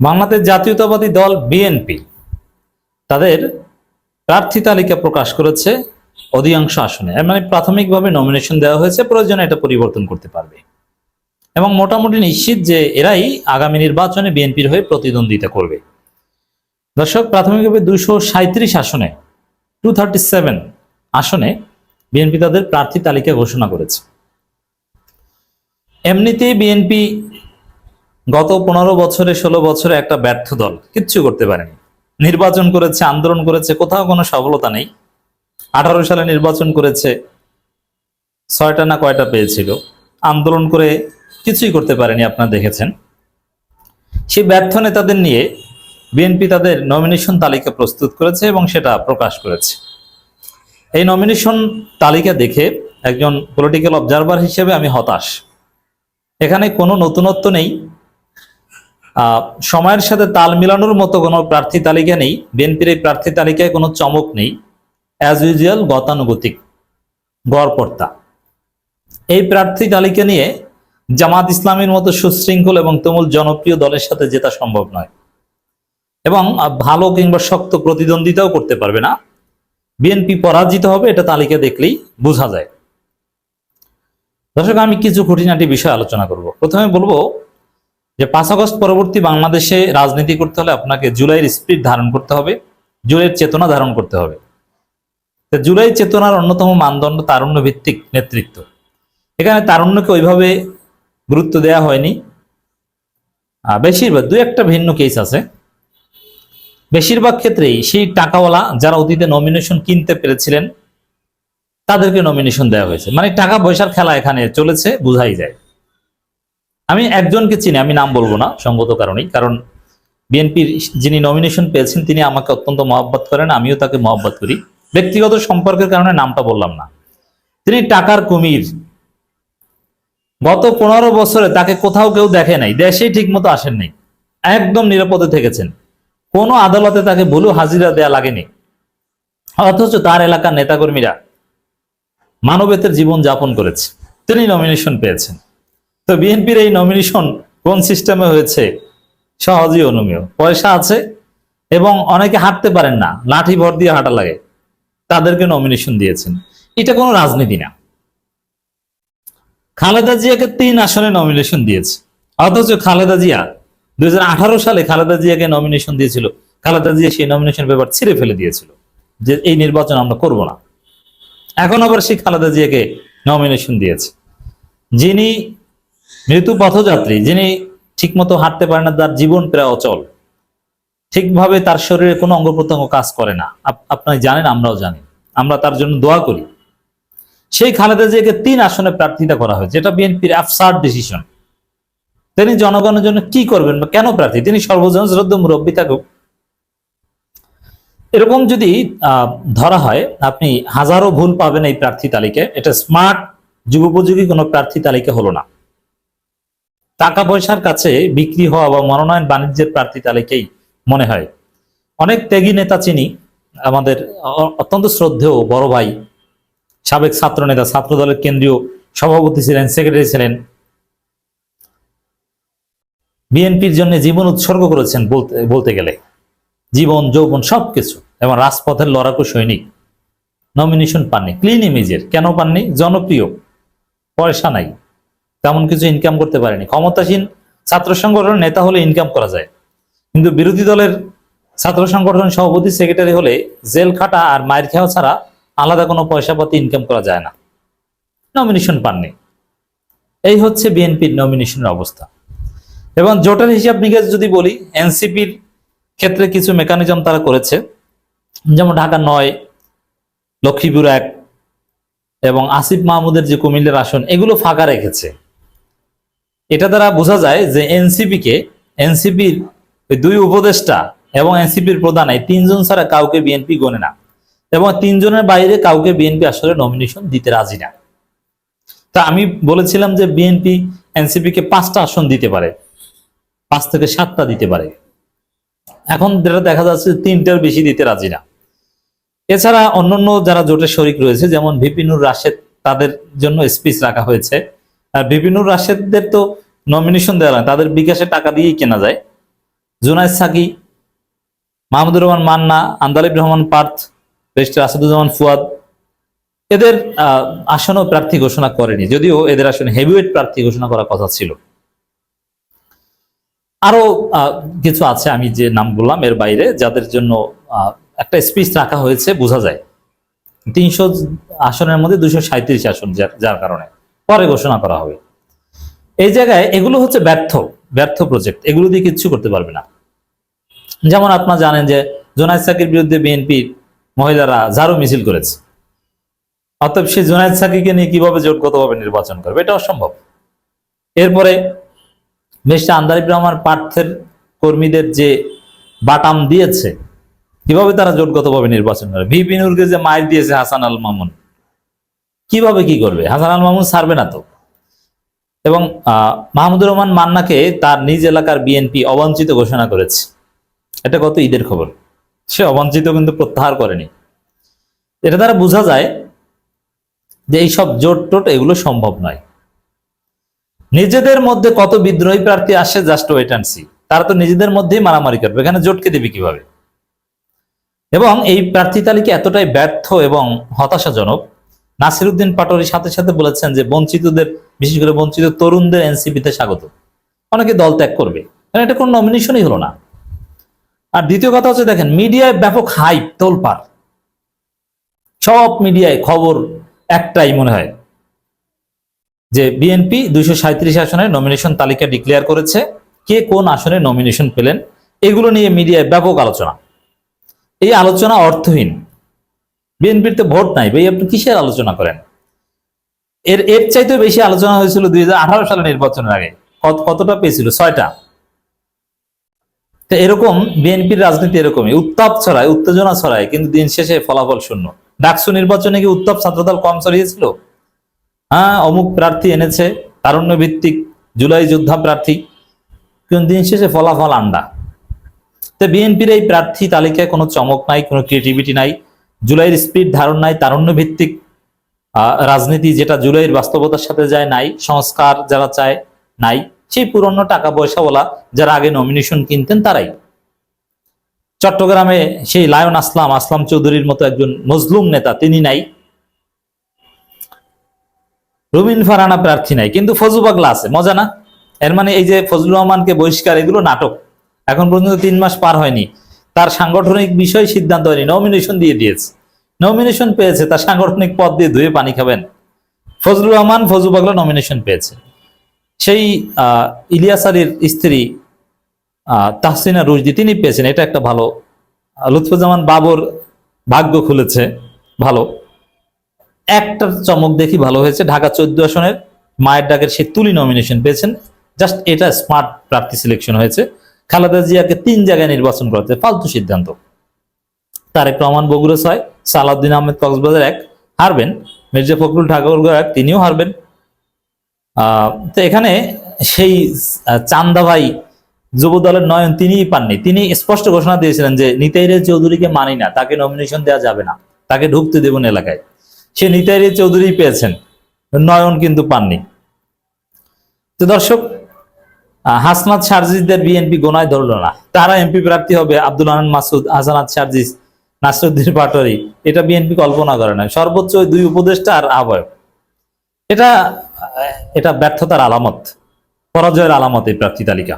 বাংলাদেশ জাতীয়তাবাদী দল বিএনপি তাদের প্রার্থী তালিকা প্রকাশ করেছে অধিকাংশ আসনে। মানে প্রাথমিকভাবে নমিনেশন দেওয়া হয়েছে, প্রয়োজনে এটা পরিবর্তন করতে পারবে। এবং মোটামুটি নিশ্চিত যে এরাই আগামী নির্বাচনে বিএনপির হয়ে প্রতিদ্বন্দ্বিতা করবে। দর্শক, প্রাথমিকভাবে দুশো সাঁত্রিশ আসনে টু থার্টি সেভেন আসনে বিএনপি তাদের প্রার্থী তালিকা ঘোষণা করেছে। এমনিতেই বিএনপি গত পনেরো বছরে ষোলো বছরে একটা ব্যর্থ দল কিচ্ছু করতে পারেনি। নির্বাচন করেছে, আন্দোলন করেছে, কোথাও কোনো সফলতা নেই। আঠারো সালে নির্বাচন করেছে, ছয়টা না কয়টা পেয়েছিল। আন্দোলন করে কিছুই করতে পারেনি, আপনারা দেখেছেন। সেই ব্যর্থ নেতাদের নিয়ে বিএনপি তাদের নমিনেশন তালিকা প্রস্তুত করেছে এবং সেটা প্রকাশ করেছে। এই নমিনেশন তালিকা দেখে একজন পলিটিক্যাল অবজারভার হিসেবে আমি হতাশ। এখানে কোনো নতুনত্ব নেই সময়ের সাথে তাল মিলানোর মতো কোনো প্রার্থী তালিকা নেই। বিএনপির এই প্রার্থী তালিকায় কোনো চমক নেই। অ্যাজ ইউজুয়াল গতানুগতিক গড়পর্তা এই প্রার্থী তালিকা নিয়ে জামাত ইসলামের মতো সুশৃঙ্খল এবং তুমুল জনপ্রিয় দলের সাথে জেতা সম্ভব নয়। এবং ভালো কিংবা শক্ত প্রতিদ্বন্দ্বিতাও করতে পারবে না। বিএনপি পরাজিত হবে, এটা তালিকা দেখলেই বোঝা যায়। দর্শক, আমি কিছু খুঁটিনাটি বিষয় আলোচনা করব। প্রথমে বলব যে পাঁচ আগস্ট পরবর্তী বাংলাদেশে রাজনীতি করতে হলে আপনাকে জুলাইয়ের স্পিড ধারণ করতে হবে, জুলাইয়ের চেতনা ধারণ করতে হবে। জুলাই চেতনার অন্যতম মানদণ্ড তারুণ্য ভিত্তিক নেতৃত্ব। এখানে তারুণ্যকে ওইভাবে গুরুত্ব দেওয়া হয়নি। বেশিরভাগ দু একটা ভিন্ন কেস আছে। বেশিরভাগ ক্ষেত্রেই সেই টাকাওয়ালা যারা অতীতে নমিনেশন কিনতে পেরেছিলেন, তাদেরকে নমিনেশন দেওয়া হয়েছে। মানে টাকা পয়সার খেলা এখানে চলেছে, বোঝাই যায়। আমি একজনকে চিনি, আমি নাম বলব না, সঙ্গত কারণেই। কারণ বিএনপির যিনি নমিনেশন পেয়েছেন, তিনি আমাকে অত্যন্ত মহব্বত করেন, আমিও তাকে মহব্বত করি। ব্যক্তিগত সম্পর্কের কারণে নামটা বললাম না। তিনি টাকার কুমির। গত পনেরো বছরে তাকে কোথাও কেউ দেখে নাই, দেশেই ঠিক মতো আসেন নাই, একদম নিরাপদে থেকেছেন। কোনো আদালতে তাকে ভুলু হাজিরা দেয়া লাগেনি। অথচ তার এলাকার নেতাকর্মীরা মানবেতের জীবন যাপন করেছে। তিনি নমিনেশন পেয়েছেন। তো বিএনপির এই নমিনেশন কোন সিস্টেমে হয়েছে? সহজেই অনুমেয়। পয়সা আছে এবং অনেকে হাঁটতে পারেন না, লাঠি ভর দিয়ে হাঁটা লাগে। তাদেরকে নমিনেশন দিয়েছেন। এটা কোনো রাজনীতি না। খালেদা জিয়াকে তিন আসনে নমিনেশন দিয়েছে। অথচ খালেদা জিয়া দুই হাজার আঠারো সালে খালেদা জিয়াকে নমিনেশন দিয়েছিল। খালেদা জিয়া সেই নমিনেশন পেপার ছিঁড়ে ফেলে দিয়েছিল যে এই নির্বাচন আমরা করব না। এখন আবার সেই খালেদা জিয়াকে নমিনেশন দিয়েছে। যিনি মৃত্যু পথযাত্রী যিনি ঠিকমতো হাঁটতে পারে না, তার জীবন প্রায় অচল। ঠিকভাবে তার শরীরে কোনো অঙ্গ প্রত্যঙ্গ কাজ করে না। আপ- আপনি জানেন, আমরাও জানি। আমরা তার জন্য দোয়া করি। সেই খালেদা জিয়াকে তিন আসনে প্রার্থিতা করা হয়েছে। এটা বিএনপির অ্যাবসার্ড ডিসিশন তিনি জনগণের জন্য কি করবেন বা কেন প্রার্থী? তিনি সর্বজন শ্রদ্ধ মুরব্বী থাকুক। এরকম যদি ধরা হয়, আপনি হাজারো ভুল পাবেন এই প্রার্থী তালিকায়। এটা স্মার্ট যুগোপযোগী কোনো প্রার্থী তালিকা হলো না। টাকা পয়সার কাছে বিক্রি হওয়া বা মনোনয়ন বাণিজ্যের প্রার্থী তালিকাই মনে হয়। অনেক ত্যাগী নেতা চিনি, আমাদের অত্যন্ত শ্রদ্ধেয় বড় ভাই, সাবেক ছাত্র নেতা, ছাত্র দলের কেন্দ্রীয় সভাপতি ছিলেন, সেক্রেটারি ছিলেন। বিএনপির জন্য জীবন উৎসর্গ করেছেন বলতে বলতে গেলে। জীবন, যৌবন সবকিছু, এবং রাজপথের লড়াকু সৈনিক। নমিনেশন পাননি ক্লিন ইমেজের কেন পাননি? জনপ্রিয়, পয়সা নাই। তেমন কিছু ইনকাম করতে পারেনি। ক্ষমতাসীন ছাত্র সংগঠনের নেতা হলে ইনকাম করা যায়। কিন্তু বিরোধী দলের ছাত্র সংগঠন সভাপতি সেক্রেটারি হলে জেল খাটা আর মায়ের খাওয়া ছাড়া আলাদা কোনো পয়সা পাতি ইনকাম করা যায় না। নমিনেশন পাননি। এই হচ্ছে বিএনপির নমিনেশনের অবস্থা। এবং জোটের হিসাব নিকাশ যদি বলি, এনসিপির ক্ষেত্রে কিছু মেকানিজম তারা করেছে। যেমন ঢাকা নয়, লক্ষ্মীপুর এক এবং আসিফ মাহমুদের যে কুমিল্লার আসন, এগুলো ফাঁকা রেখেছে। এটা দ্বারা বোঝা যায় যে এনসিপি কে এনসিপির দুই উপদেষ্টা এবং এনসিপির প্রধান, এই তিনজন ছাড়া কাউকে বিএনপি গণে না। এবং তিনজনের বাইরে কাউকে বিএনপি আসলে নমিনেশন দিতে রাজি না। তা আমি বলেছিলাম যে বিএনপি, এনসিপি কে পাঁচটা আসন দিতে পারে। পাঁচ থেকে সাতটা দিতে পারে। এখন যেটা দেখা যাচ্ছে তিনটার বেশি দিতে রাজি না। এছাড়া অন্যান্য যারা জোটের শরিক রয়েছে, যেমন ভিপিনুর রাশেদ, তাদের জন্য স্পিচ রাখা হয়েছে। আর ভিপিনুর রাশেদদের তো নমিনেশন দেওয়া হয় তাদের বিকাশে টাকা দিয়েই কেনা যায়। জুনায়দ সাকি, মাহমুদুর রহমান মান্না, আন্দালিব রহমান পার্থ রেজিস্টার আসাদুজ্জামান ফুয়াদ, এদের আসনও প্রার্থী ঘোষণা করেনি। যদিও এদের আসনে হেভিওয়েট প্রার্থী ঘোষণা করার কথা ছিল। আরও কিছু আছে, আমি যে নাম বললাম এর বাইরে, যাদের জন্য একটা স্পিচ রাখা হয়েছে, বোঝা যায়। তিনশো আসনের মধ্যে দুশো সাঁত্রিশ আসন, যার যার কারণে। পরে ঘোষণা করা হবে। এই জায়গায় এগুলো হচ্ছে ব্যর্থ ব্যর্থ প্রজেক্ট এগুলো দিয়ে কিচ্ছু করতে পারবে না। যেমন আপনারা জানেন যে জোনায়দ সাকির বিরুদ্ধে বিএনপির মহিলারা ঝাড়ু মিছিল করেছে। অতএব সে জোনায়দ সাকিকে নিয়ে কীভাবে জোটগতভাবে নির্বাচন করবে, এটা অসম্ভব। এরপরে মিস্টার আন্দারিব রহমান পার্থের কর্মীদের যে বাটাম দিয়েছে, কীভাবে তারা জোটগতভাবে নির্বাচন করবে ভিপি নুরকে যে মাইর দিয়েছে হাসান আল মামুন। কীভাবে কি করবে? হাসান আল মামুন ছাড়বে না তো। এবং মাহমুদুর রহমান মান্নাকে তার নিজ এলাকার বিএনপি অবাঞ্ছিত ঘোষণা করেছে। এটা গত ঈদের খবর? সে অবাঞ্ছিত কিন্তু প্রত্যাহার করেনি। এটা দ্বারা বোঝা যায় যে এইসব জোট টোট এগুলো সম্ভব নয়। নিজেদের মধ্যে কত বিদ্রোহী প্রার্থী আসে জাস্ট ওয়েট অ্যান্ড সি তারা তো নিজেদের মধ্যেই মারামারি করবে। এখানে জোটকে দেবে কীভাবে? এবং এই প্রার্থী তালিকা এতটাই ব্যর্থ এবং হতাশাজনক নাসিরুদ্দিন পাটোয়ারির সাথে সাথে বলেছেন যে বঞ্চিতদের, বিশেষ করে বঞ্চিত তরুণদের এনসিপিতে স্বাগত। অনেকে দল ত্যাগ করবে। কারণ এটা কোনো নমিনেশনই হলো না। আর দ্বিতীয় কথা হচ্ছে দেখেন, মিডিয়ায় ব্যাপক হাইপ তোলপাড়। সব মিডিয়ায় খবর একটাই মনে হয়। যে বিএনপি দুইশো সাঁত্রিশ আসনে নমিনেশন তালিকা ডিক্লেয়ার করেছে। কে কোন আসনে নমিনেশন পেলেন? এগুলো নিয়ে মিডিয়ায় ব্যাপক আলোচনা। এই আলোচনা অর্থহীন। বিএনপির তো ভোট নাই। ভাই, আপনি কিসের আলোচনা করেন? এর এর চাইতে বেশি আলোচনা হয়েছিল দুই সালে নির্বাচনের আগে। কত- কতটা পেয়েছিল? ছয়টা। তো এরকম বিএনপির রাজনীতি এরকমই। উত্তাপ ছড়ায়, উত্তেজনা ছড়ায়, কিন্তু দিন শেষে ফলাফল শূন্য। ডাকসু নির্বাচনে কি উত্তাপ ছাত্রদল কম ছড়িয়েছিল? হ্যাঁ অমুক প্রার্থী এনেছে তারুণ্য ভিত্তিক জুলাই যোদ্ধা প্রার্থী। কিন্তু দিন শেষে ফলাফল আন্ডা। তো বিএনপির এই প্রার্থী তালিকায় কোনো চমক নাই, কোনো ক্রিয়েটিভিটি নাই। জুলাইয়ের স্পিড ধারণ নাই তারুণ্য ভিত্তিক রাজনীতি যেটা জুলাইয়ের বাস্তবতার সাথে যায় নাই, সংস্কার যারা চায় নাই, সেই পুরনো টাকা পয়সাওয়ালা যারা আগে নমিনেশন কিনতেন তারাই। চট্টগ্রামে সেই লায়ন আসলাম আসলাম চৌধুরীর মতো একজন মজলুম নেতা, তিনি নাই। রুমিন ফারানা প্রার্থী নাই, কিন্তু ফজু পাগলা আছে, মজা না? এর মানে এই যে ফজলুর রহমানকে বহিষ্কার, এগুলো নাটক। এখন পর্যন্ত তিন মাস পার হয়নি। তার সাংগঠনিক বিষয় সিদ্ধান্ত হয়নি নমিনেশন দিয়ে দিয়েছে। নমিনেশন পেয়েছে, তার সাংগঠনিক পদ দিয়ে ধুয়ে পানি খাবেন। ফজলুর রহমান ফজু পাগলা নমিনেশন পেয়েছে। সেই ইলিয়াস আলীর স্ত্রী তাহসিনা রুজদি তিনি পেয়েছেন, এটা একটা ভালো। লুৎফুজ্জামান বাবর ভাগ্য খুলেছে, ভালো। একটা চমক দেখি ভালো হয়েছে, ঢাকা চোদ্দ আসনের মায়ের ডাকের সে তুলি নমিনেশন পেয়েছেন। জাস্ট এটা স্মার্ট প্রার্থী সিলেকশন হয়েছে। খালেদা জিয়াকে তিন জায়গায় নির্বাচন করতে ফালতু সিদ্ধান্ত। তারেক রহমান বগুড়া ছয়, সালাউদ্দিন আহমেদ কক্সবাজার এক, হারবেন। মির্জা ফখরুল ঠাকুর এক, তিনিও হারবেন। তো এখানে সেই চান্দা ভাই যুব দলের নয়ন তিনিই পাননি। তিনি স্পষ্ট ঘোষণা দিয়েছিলেন যে নিতাইরে চৌধুরীকে মানি না, তাকে নমিনেশন দেওয়া যাবে না, তাকে ঢুকতে দেবেন এলাকায়। সে নিতাইরে চৌধুরী পেয়েছেন, নয়ন কিন্তু পাননি। তো দর্শক হাসনাত সার্জিসদের বিএনপি গোনায় ধরল না। তারা এমপি প্রার্থী হবে আব্দুল আনন্দ মাসুদ, হাসানাত সার্জিস, নাসরুদ্দিন পাটোয়ারি। এটা বিএনপি কল্পনা করে না সর্বোচ্চ ওই দুই উপদেষ্টা আর আহ্বায়ক। এটা এটা ব্যর্থতার আলামত, পরাজয়ের আলামত এই প্রার্থী তালিকা।